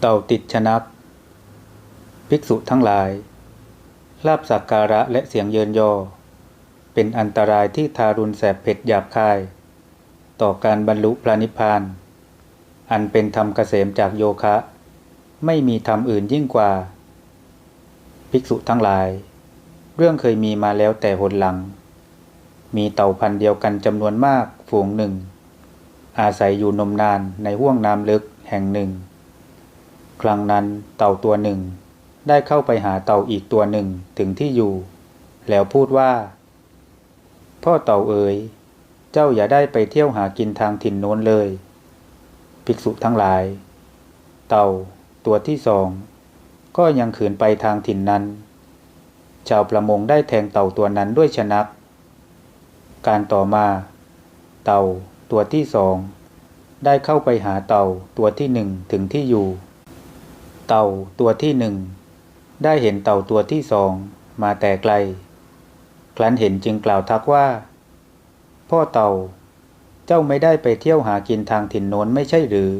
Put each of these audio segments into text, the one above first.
เต่าติดชนัก ภิกษุทั้งหลาย ลาบสักการะและเสียงเยินยอ เป็นอันตรายที่ทารุณแสบเผ็ดหยาบคาย ต่อการบรรลุพระนิพพาน อันเป็นธรรมเกษมจากโยคะ ไม่มีธรรมอื่นยิ่งกว่า ภิกษุทั้งหลาย เรื่องเคยมีมาแล้วแต่หนหลัง มีเต่าพันเดียวกันจำนวนมากฝูงหนึ่ง อาศัยอยู่นมนานในห้วงน้ำลึกแห่งหนึ่ง ครั้งนั้นเต่าตัวหนึ่ง ได้เข้าไปหาเต่าอีกตัวหนึ่งถึงที่อยู่ แล้วพูดว่า พ่อเต่าเอ๋ยเจ้าอย่าได้ไปเที่ยวหากินทางถิ่นโน้นเลย ภิกษุทั้งหลาย เต่าตัวที่สอง ก็ยังขืนไปทางถิ่นนั้น ชาวประมงได้แทงเต่าตัวนั้นด้วยชนัก การต่อมา เต่าตัวที่สอง ได้เข้าไปหาเต่าตัวที่หนึ่งถึงที่อยู่ เต่าตัวที่หนึ่งได้เห็นเต่าตัวที่สองมาแต่ไกล ครั้นเห็นจึงกล่าวทักว่า พ่อเต่า เจ้าไม่ได้ไปเที่ยวหากินทางถิ่นโน้นไม่ใช่หรือ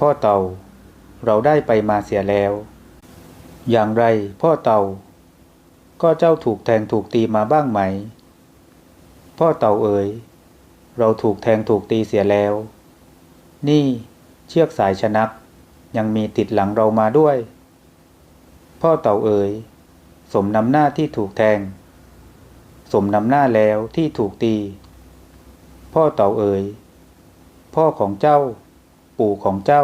พ่อเต่า เราได้ไปมาเสียแล้ว อย่างไรพ่อเต่า ก็เจ้าถูกแทงถูกตีมาบ้างไหม พ่อเต่าเอ๋ยเราถูกแทงถูกตีเสียแล้ว นี่เชือกสายชนัก ยังมีติดหลังเรามาด้วย พ่อเต่าเอ๋ยสมนำหน้าที่ถูกแทง สมนำหน้าแล้วที่ถูกตี พ่อเต่าเอ๋ยพ่อของเจ้า ปู่ของเจ้า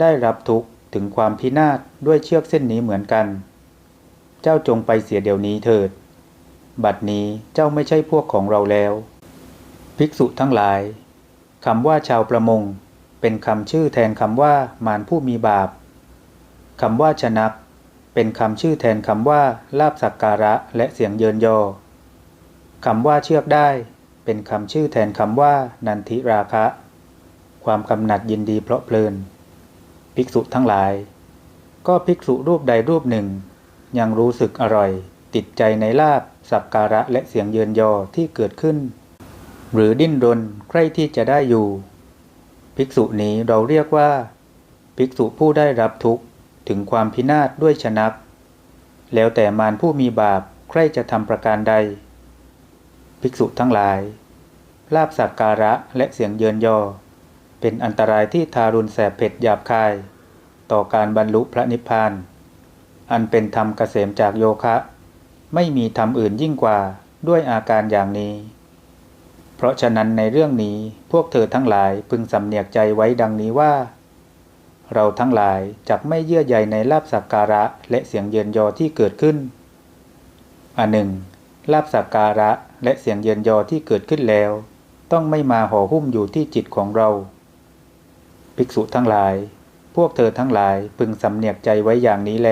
ได้รับทุกข์ถึงความพินาศด้วยเชือกเส้นนี้เหมือนกัน เจ้าจงไปเสียเดี๋ยวนี้เถิด บัดนี้เจ้าไม่ใช่พวกของเราแล้ว ภิกษุทั้งหลายคำว่าชาวประมง เป็นคำชื่อแทนคำว่ามารผู้มีบาปคำว่าชนัก เป็นคำชื่อแทนคำว่าลาบสักการะและเสียงเยินยอคำว่าเชือกได้ เป็นคำชื่อแทนคำว่า นันทิราคะ ความกำหนัดยินดีเพราะเพลิน ภิกษุทั้งหลาย ก็ภิกษุรูปใดรูปหนึ่ง ยังรู้สึกอร่อย ติดใจในลาบสักการะและเสียงเยินยอที่เกิดขึ้น หรือดิ้นรนใคร่ที่จะได้อยู่ ภิกษุนี้เราเรียกว่า ภิกษุผู้ได้รับทุกข์ถึงความพินาศด้วยชนัก แล้วแต่มารผู้มีบาปใครจะทำประการใด ภิกษุทั้งหลาย ลาบสักการะและเสียงเยินยอ เป็นอันตรายที่ทารุณแสบเผ็ดหยาบคาย ต่อการบรรลุพระนิพพาน อันเป็นธรรมเกษมจากโยคะ ไม่มีธรรมอื่นยิ่งกว่าด้วยอาการอย่างนี้ ราะฉะนั้นในเรื่องนี้พวกเธอทั้งหลายพึงสำเนียกใจไว้ดังนี้ว่า เราทั้งหลายจักไม่เยื่อใยในลาบสักการะและเสียงเยินยอที่เกิดขึ้นอันหนึ่งลาบสักการะและเสียงเยินยอที่เกิดขึ้นแล้ว ต้องไม่มาห่อหุ้มอยู่ที่จิตของเรา ภิกษุทั้งหลาย พวกเธอทั้งหลายพึงสำเนียกใจไว้อย่างนี้แล